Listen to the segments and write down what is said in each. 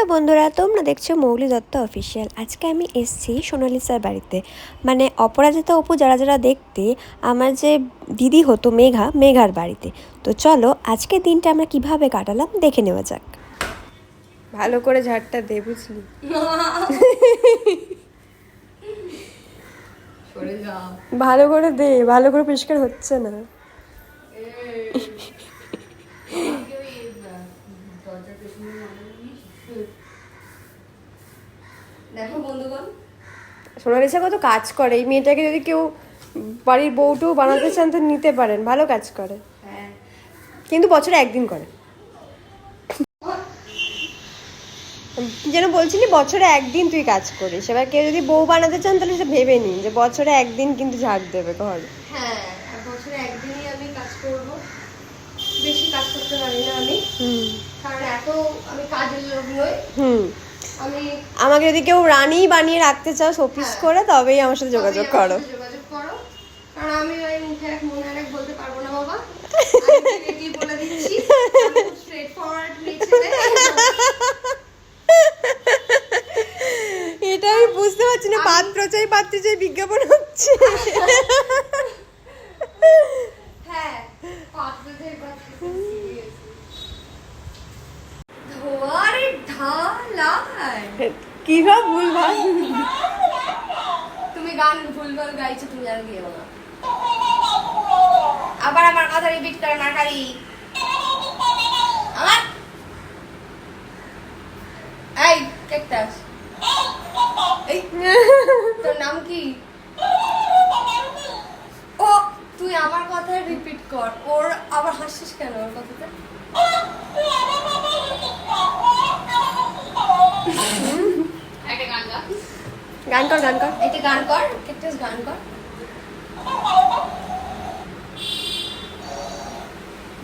Hello বন্ধুরা তোমরা দেখছ মৌলি দত্ত অফিসিয়াল আজকে আমি এসেছি সোনালি স্যার বাড়িতে। মানে অপরাজিতা অপু যারা যারা দেখতে আমার যে দিদি হতো মেঘা মেঘার বাড়িতে। তো চলো আজকে দিনটা আমরা কীভাবে কাটালাম দেখে নেওয়া যাক। ভালো করে ঝাড়টা দে বুঝলি? ভালো করে দে ভালো করে পরিষ্কার হচ্ছে না। সোনালিসা কত কাজ করে। এই মেয়েটাকে যদি কেউ বাড়ির বউটুও বানাতে চান তো নিতে পারেন ভালো কাজ করে। হ্যাঁ। কিন্তু বছরে একদিন করে। যেন বলছিলি বছরে একদিন তুই কাজ করিস। এবার কেউ যদি বউ বানাতে চান তাহলে সেটা ভেবে নিন যে বছরে একদিন কিন্তু ঝাড় দেবে ঘর। হ্যাঁ বছরে একদিনই আমি কাজ করব। বেশি কাজ করতে পারি না আমি। হুম। কারণ এত আমি কাজের লোক নই হুম। আমাকে যদি কেউ রানী বানিয়ে রাখতে চাও শোপিস হ্যাঁ। করে তবেই আমার সাথে যোগাযোগ করো। যোগাযোগ করো। কারণ আমি ওই মুখে এক মনে এক বলতে পারব না বাবা। আমি বলে দিচ্ছি স্ট্রেট ফরওয়ার্ড এটা আমি বুঝতে পারছি না পাত্র চাই পাত্র চাই বিজ্ঞাপন হচ্ছে। হ্যাঁ পাতলা থেকে পাতলা কি সব ভুল ভালো তুমি গান ভুলভাল গাইছো তুমি আর গিয়ে বলো আবার আমার কথা রিপিট করো না খালি আমার? এই ক্যাকটাস এই তোর নাম কি? ও তুই আমার কথা রিপিট কর। ওর আবার হাসিস কেন ওর কথাতে? গান কর গান কর। এটা গান কর ক্যাকটাস গান কর।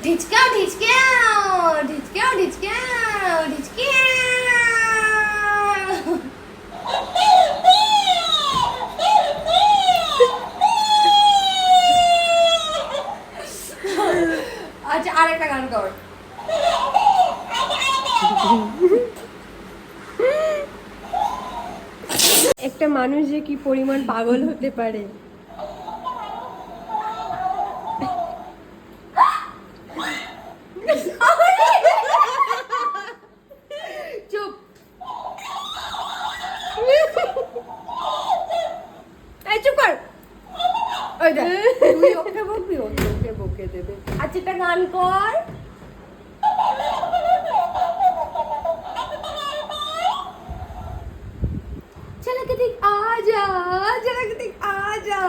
ঢিচকাও ঢিচকাও ঢিচকাও ঢিচকাও ঢিচকাও আচ্ছা আরেকটা গান কর একটা মানুষ যে কি পরিমাণ পাগল হতে পারে? ওকে বকবি ও তোকে বকে দেবে। আচ্ছা একটা গান কর। देख आ जा चला के देख आ जा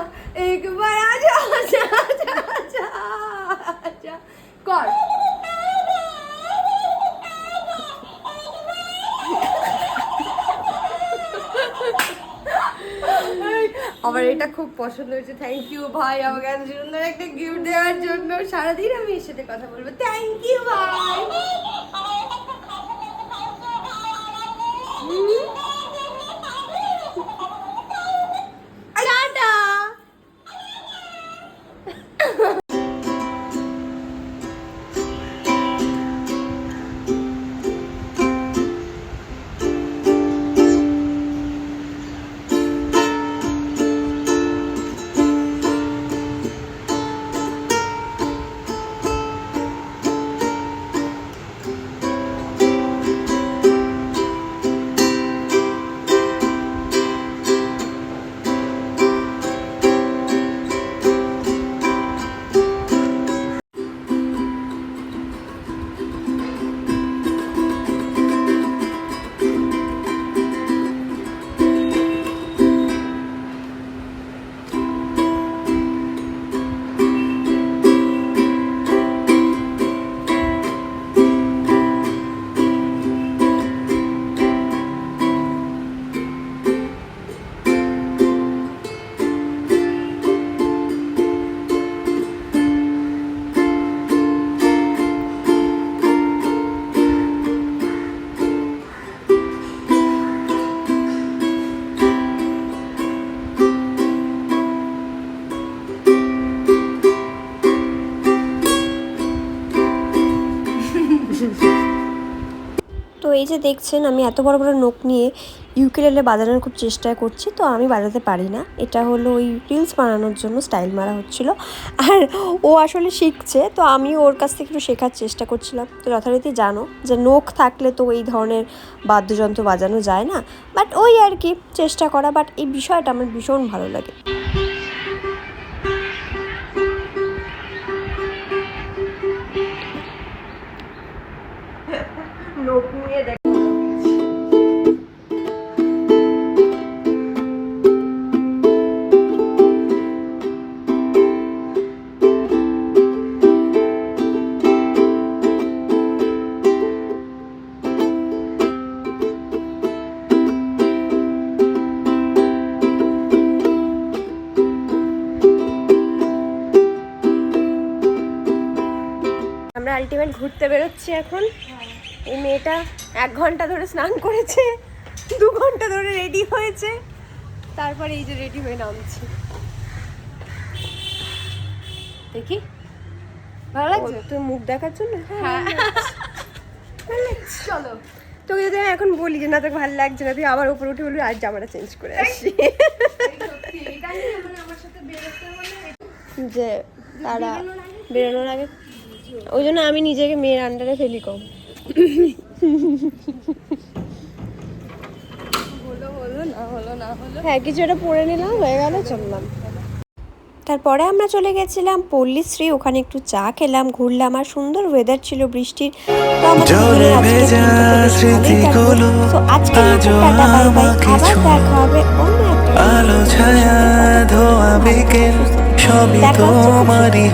एक बार आ जा आ जा आ जा आ जा आ जा कर আমার এটা খুব পছন্দ হয়েছে থ্যাংক ইউ ভাই আমাকে এত সুন্দর একটা গিফট দেওয়ার জন্য সারাদিন আমি এর সাথে কথা বলবো থ্যাংক ইউ ভাই এই যে দেখছেন, আমি এত বড় বড় নোক নিয়ে ইউকেলেলে বাজানোর খুব চেষ্টা করছি, তো আমি বাজাতে পারি না। এটা হলো ওই রিলস বানানোর জন্য স্টাইল মারা হচ্ছিল। আর ও আসলে শিখছে, তো আমি ওর কাছ থেকে একটু শেখার চেষ্টা করছিলাম। তো যথারীতি জানো যে নোখ থাকলে তো এই ধরনের বাদ্যযন্ত্র বাজানো যায় না। বাট ওই আর কি, চেষ্টা করা। বাট এই বিষয়টা আমার ভীষণ ভালো লাগে। আলটিমেট ঘুরতে বেরোচ্ছি এখন। এই মেয়েটা এক ঘণ্টা ধরে স্নান করেছে দু ঘণ্টা ধরে রেডি হয়েছে। তারপরে এই যে রেডি হয়ে নামছি। দেখি। ভালো লাগছে? তুই মুখ দেখার জন্য? হ্যাঁ চলো। তোকে যদি আমি এখন বলি যে না তোকে ভালো লাগছে না তুই আবার উপরে উঠে বলবি আর জামাটা চেঞ্জ করে নিয়ে মানে মানে যে তারা বেরোনোর আগে ওই জন্য আমি নিজেকে মেয়ের আন্ডারে ফেলি কম। হলো হলো না হলো না হলো। হ্যাঁ কিছু একটা পরে নিলাম হয়ে গেল চললাম। তারপরে আমরা চলে গেছিলাম পল্লীশ্রী ওখানে একটু চা খেলাম ঘুরলাম আর সুন্দর ওয়েদার ছিল বৃষ্টির। তো আমাদের দেখা হবে অন্য আলো ছায়া ধোয়া বিকেল সবই তোমারই